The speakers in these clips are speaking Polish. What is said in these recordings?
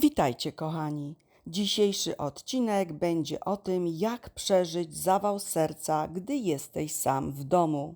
Witajcie, kochani. Dzisiejszy odcinek będzie o tym, jak przeżyć zawał serca, gdy jesteś sam w domu.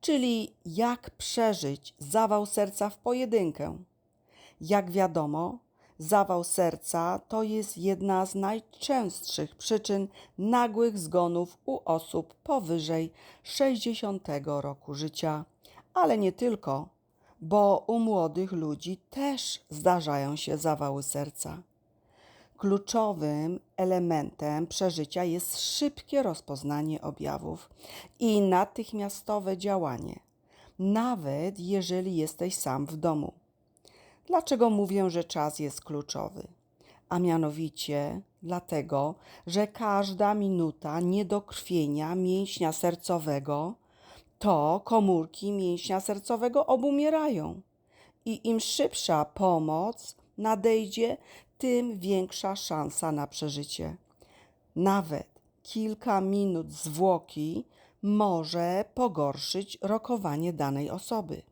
Czyli jak przeżyć zawał serca w pojedynkę. Jak wiadomo, zawał serca to jest jedna z najczęstszych przyczyn nagłych zgonów u osób powyżej 60 roku życia, ale nie tylko bo u młodych ludzi też zdarzają się zawały serca. Kluczowym elementem przeżycia jest szybkie rozpoznanie objawów i natychmiastowe działanie, nawet jeżeli jesteś sam w domu. Dlaczego mówię, że czas jest kluczowy? A mianowicie dlatego, że każda minuta niedokrwienia mięśnia sercowego to komórki mięśnia sercowego obumierają. I im szybsza pomoc nadejdzie, tym większa szansa na przeżycie. Nawet kilka minut zwłoki może pogorszyć rokowanie danej osoby.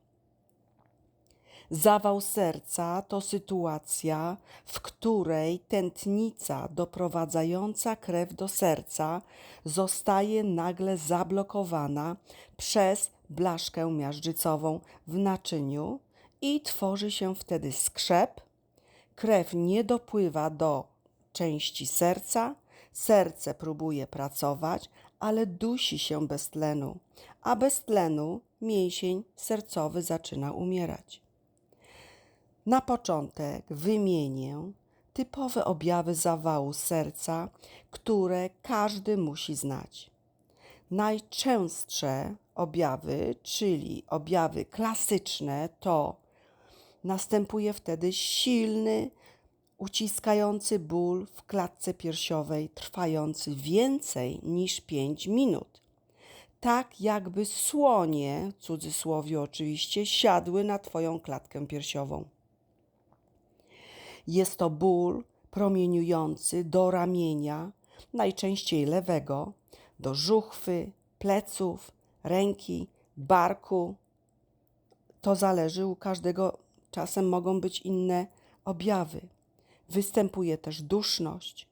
Zawał serca to sytuacja, w której tętnica doprowadzająca krew do serca zostaje nagle zablokowana przez blaszkę miażdżycową w naczyniu i tworzy się wtedy skrzep. Krew nie dopływa do części serca, serce próbuje pracować, ale dusi się bez tlenu, a bez tlenu mięsień sercowy zaczyna umierać. Na początek wymienię typowe objawy zawału serca, które każdy musi znać. Najczęstsze objawy, czyli objawy klasyczne, to następuje wtedy silny, uciskający ból w klatce piersiowej, trwający więcej niż 5 minut. Tak jakby słonie, cudzysłowie oczywiście, siadły na Twoją klatkę piersiową. Jest to ból promieniujący do ramienia, najczęściej lewego, do żuchwy, pleców, ręki, barku. To zależy u każdego, czasem mogą być inne objawy. Występuje też duszność,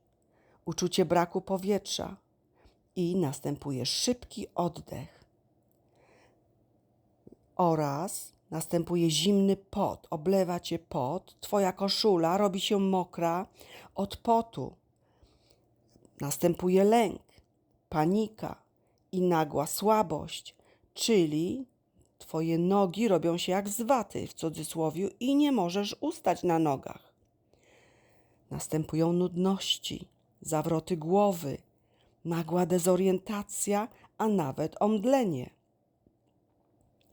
uczucie braku powietrza i następuje szybki oddech oraz Następuje zimny pot, oblewa cię pot, twoja koszula robi się mokra od potu. Następuje lęk, panika i nagła słabość, czyli twoje nogi robią się jak z waty w cudzysłowie i nie możesz ustać na nogach. Następują nudności, zawroty głowy, nagła dezorientacja, a nawet omdlenie.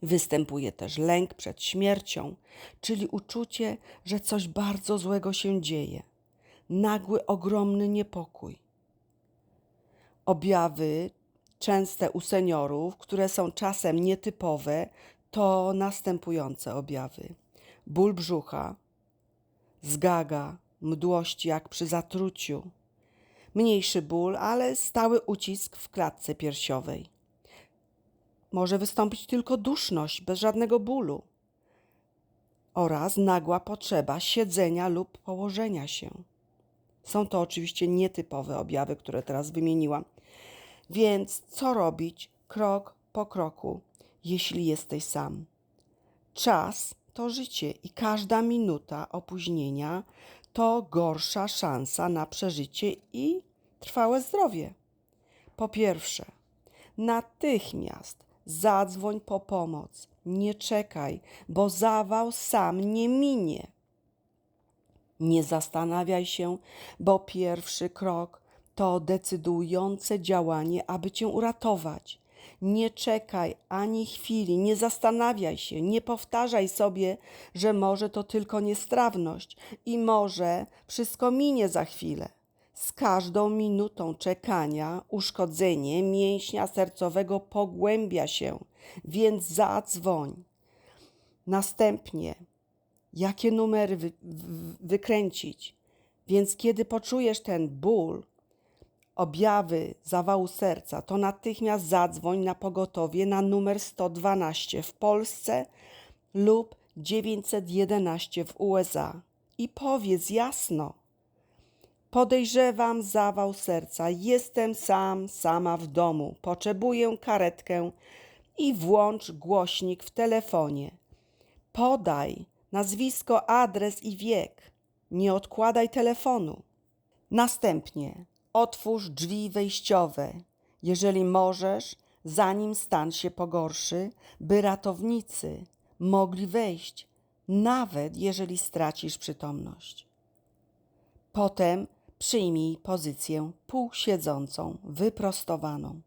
Występuje też lęk przed śmiercią, czyli uczucie, że coś bardzo złego się dzieje, nagły, ogromny niepokój. Objawy częste u seniorów, które są czasem nietypowe, to następujące objawy: ból brzucha, zgaga, mdłości jak przy zatruciu, mniejszy ból, ale stały ucisk w klatce piersiowej może wystąpić tylko duszność bez żadnego bólu oraz nagła potrzeba siedzenia lub położenia się. Są to oczywiście nietypowe objawy, które teraz wymieniłam. Więc co robić krok po kroku, jeśli jesteś sam? Czas to życie i każda minuta opóźnienia to gorsza szansa na przeżycie i trwałe zdrowie. Po pierwsze, natychmiast Zadzwoń po pomoc. Nie czekaj, bo zawał sam nie minie. Nie zastanawiaj się, bo pierwszy krok to decydujące działanie, aby cię uratować. Nie czekaj ani chwili, nie zastanawiaj się, nie powtarzaj sobie, że może to tylko niestrawność i może wszystko minie za chwilę. Z każdą minutą czekania uszkodzenie mięśnia sercowego pogłębia się, więc zadzwoń. Następnie, jakie numery wy, wykręcić? Więc kiedy poczujesz ten ból, objawy zawału serca, to natychmiast zadzwoń na pogotowie na numer 112 w Polsce lub 911 w USA. i powiedz jasno. Podejrzewam zawał serca, jestem sam, sama w domu, potrzebuję karetkę i włącz głośnik w telefonie. Podaj nazwisko, adres i wiek. Nie odkładaj telefonu. Następnie otwórz drzwi wejściowe, jeżeli możesz, zanim stan się pogorszy, by ratownicy mogli wejść, nawet jeżeli stracisz przytomność. Potem przyjmij pozycję półsiedzącą, wyprostowaną.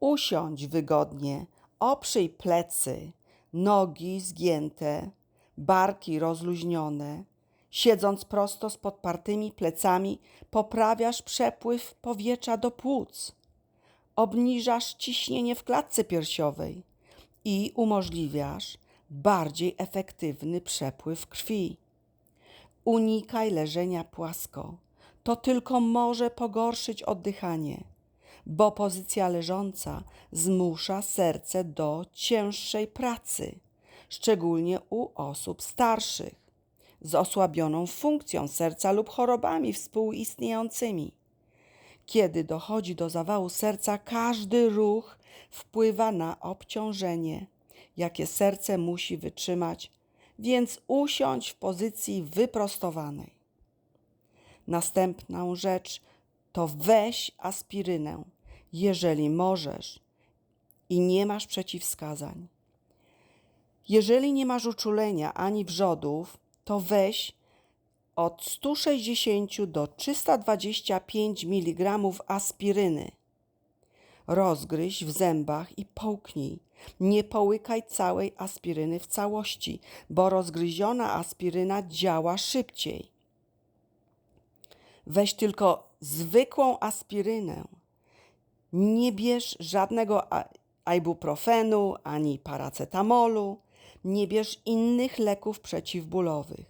Usiądź wygodnie, oprzyj plecy, nogi zgięte, barki rozluźnione. Siedząc prosto z podpartymi plecami, poprawiasz przepływ powietrza do płuc, obniżasz ciśnienie w klatce piersiowej i umożliwiasz bardziej efektywny przepływ krwi. Unikaj leżenia płasko. To tylko może pogorszyć oddychanie, bo pozycja leżąca zmusza serce do cięższej pracy, szczególnie u osób starszych, z osłabioną funkcją serca lub chorobami współistniejącymi. Kiedy dochodzi do zawału serca, każdy ruch wpływa na obciążenie, jakie serce musi wytrzymać, więc usiądź w pozycji wyprostowanej. Następną rzecz to weź aspirynę, jeżeli możesz i nie masz przeciwwskazań. Jeżeli nie masz uczulenia ani wrzodów, to weź od 160 do 325 mg aspiryny. Rozgryź w zębach i połknij. Nie połykaj całej aspiryny w całości, bo rozgryziona aspiryna działa szybciej. Weź tylko zwykłą aspirynę. Nie bierz żadnego ibuprofenu ani paracetamolu. Nie bierz innych leków przeciwbólowych.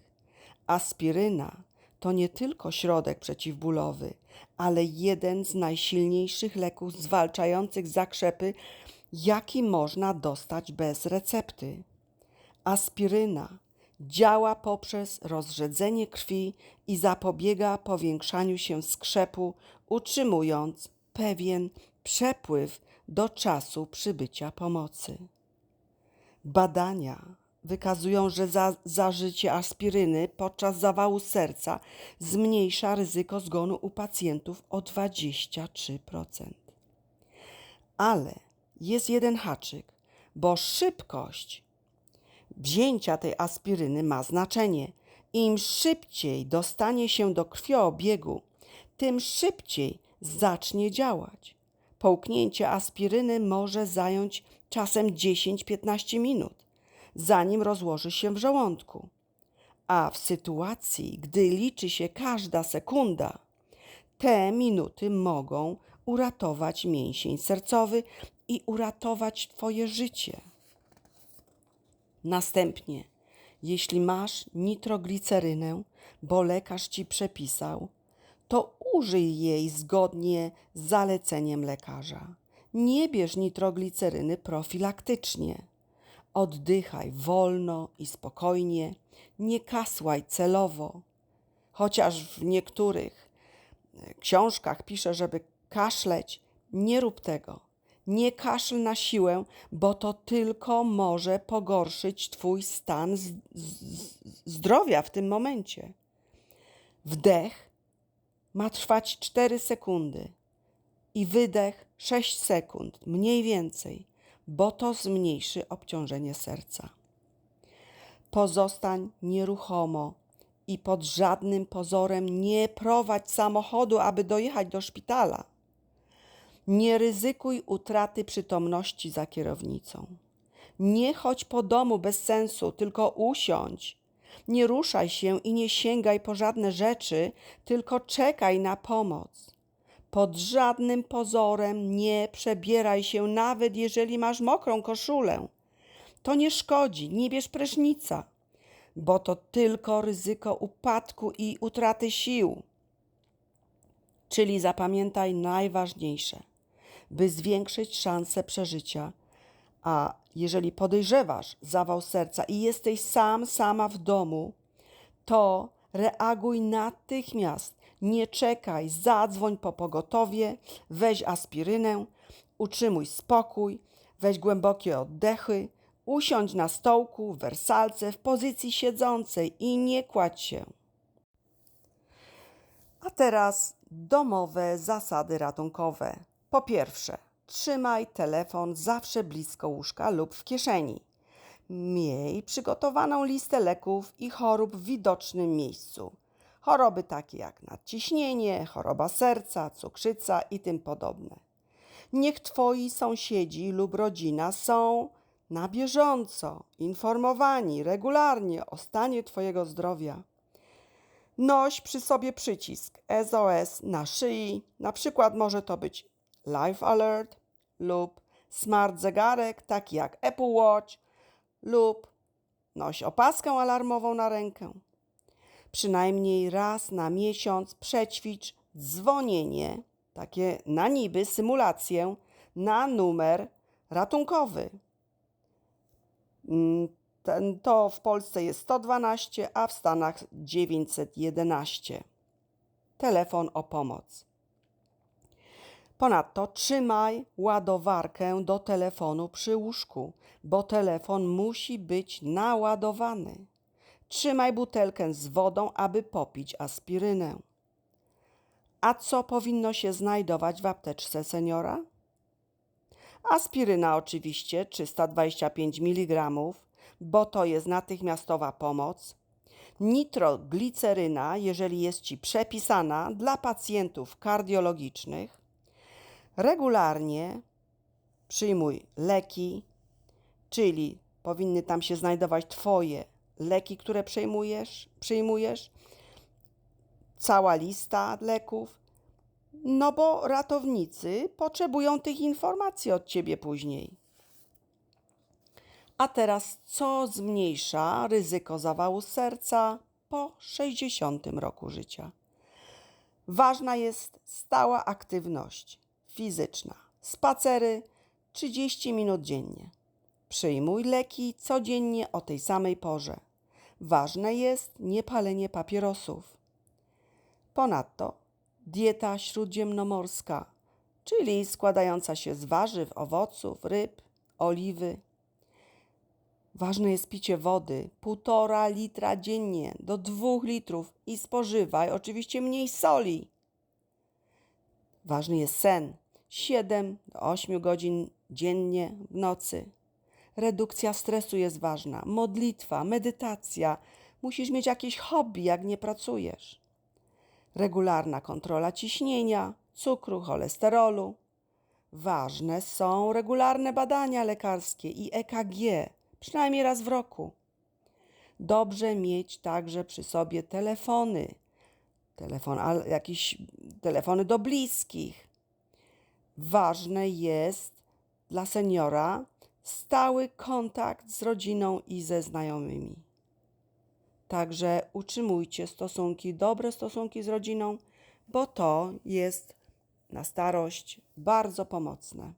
Aspiryna to nie tylko środek przeciwbólowy, ale jeden z najsilniejszych leków zwalczających zakrzepy, jaki można dostać bez recepty. Aspiryna działa poprzez rozrzedzenie krwi i zapobiega powiększaniu się skrzepu, utrzymując pewien przepływ do czasu przybycia pomocy. Badania wykazują, że za, zażycie aspiryny podczas zawału serca zmniejsza ryzyko zgonu u pacjentów o 23%. Ale jest jeden haczyk, bo szybkość wzięcia tej aspiryny ma znaczenie. Im szybciej dostanie się do krwioobiegu, tym szybciej zacznie działać. Połknięcie aspiryny może zająć czasem 10-15 minut, zanim rozłoży się w żołądku. A w sytuacji, gdy liczy się każda sekunda, te minuty mogą uratować mięsień sercowy i uratować Twoje życie. Następnie, jeśli masz nitroglicerynę, bo lekarz ci przepisał, to użyj jej zgodnie z zaleceniem lekarza. Nie bierz nitrogliceryny profilaktycznie. Oddychaj wolno i spokojnie, nie kasłaj celowo. Chociaż w niektórych książkach pisze, żeby kaszleć, nie rób tego. Nie kaszl na siłę, bo to tylko może pogorszyć Twój stan zdrowia w tym momencie. Wdech ma trwać 4 sekundy i wydech 6 sekund, mniej więcej, bo to zmniejszy obciążenie serca. Pozostań nieruchomo i pod żadnym pozorem nie prowadź samochodu, aby dojechać do szpitala. Nie ryzykuj utraty przytomności za kierownicą. Nie chodź po domu bez sensu, tylko usiądź. Nie ruszaj się i nie sięgaj po żadne rzeczy, tylko czekaj na pomoc. Pod żadnym pozorem nie przebieraj się, nawet jeżeli masz mokrą koszulę. To nie szkodzi, nie bierz prysznica, bo to tylko ryzyko upadku i utraty sił. Czyli zapamiętaj najważniejsze by zwiększyć szanse przeżycia. A jeżeli podejrzewasz zawał serca i jesteś sam, sama w domu, to Reaguj natychmiast. Nie czekaj, zadzwoń po pogotowie, weź aspirynę, utrzymuj spokój, weź głębokie oddechy, usiądź na stołku, w wersalce, w pozycji siedzącej i nie kładź się. A teraz domowe zasady ratunkowe. Po pierwsze, trzymaj telefon zawsze blisko łóżka lub w kieszeni. Miej przygotowaną listę leków i chorób w widocznym miejscu. Choroby takie jak nadciśnienie, choroba serca, cukrzyca i tym podobne. Niech Twoi sąsiedzi lub rodzina są na bieżąco informowani regularnie o stanie Twojego zdrowia. Noś przy sobie przycisk SOS na szyi, na przykład może to być Life Alert lub smart zegarek taki jak Apple Watch lub noś opaskę alarmową na rękę. Przynajmniej raz na miesiąc przećwicz dzwonienie, takie na niby symulację na numer ratunkowy. Mm, Ten, to w Polsce jest 112, a w Stanach 911. Telefon o pomoc. Ponadto trzymaj ładowarkę do telefonu przy łóżku, bo telefon musi być naładowany. Trzymaj butelkę z wodą, aby popić aspirynę. A co powinno się znajdować w apteczce seniora? Aspiryna oczywiście 325 mg, bo to jest natychmiastowa pomoc. Nitrogliceryna, jeżeli jest Ci przepisana dla pacjentów kardiologicznych. Regularnie przyjmuj leki, czyli powinny tam się znajdować Twoje leki, które przyjmujesz, przyjmujesz, cała lista leków, no bo ratownicy potrzebują tych informacji od Ciebie później. A teraz, co zmniejsza ryzyko zawału serca po 60 roku życia? Ważna jest stała aktywność fizyczna. Spacery 30 minut dziennie. Przyjmuj leki codziennie o tej samej porze. Ważne jest niepalenie papierosów. Ponadto dieta śródziemnomorska, czyli składająca się z warzyw, owoców, ryb, oliwy. Ważne jest picie wody, półtora litra dziennie do dwóch litrów i spożywaj oczywiście mniej soli. Ważny jest sen 7 do 8 godzin dziennie w nocy. Redukcja stresu jest ważna, modlitwa, medytacja. Musisz mieć jakieś hobby, jak nie pracujesz. Regularna kontrola ciśnienia, cukru, cholesterolu. Ważne są regularne badania lekarskie i EKG, przynajmniej raz w roku. Dobrze mieć także przy sobie telefony, telefon, al- jakieś telefony do bliskich. Ważne jest dla seniora stały kontakt z rodziną i ze znajomymi. Także utrzymujcie stosunki, dobre stosunki z rodziną, bo to jest na starość bardzo pomocne.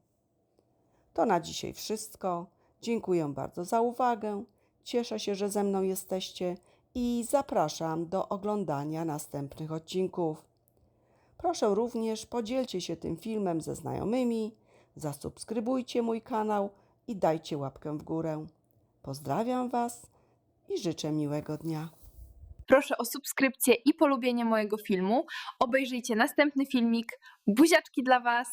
To na dzisiaj wszystko. Dziękuję bardzo za uwagę. Cieszę się, że ze mną jesteście i zapraszam do oglądania następnych odcinków. Proszę również podzielcie się tym filmem ze znajomymi, zasubskrybujcie mój kanał i dajcie łapkę w górę. Pozdrawiam Was i życzę miłego dnia. Proszę o subskrypcję i polubienie mojego filmu. Obejrzyjcie następny filmik. Buziaczki dla Was.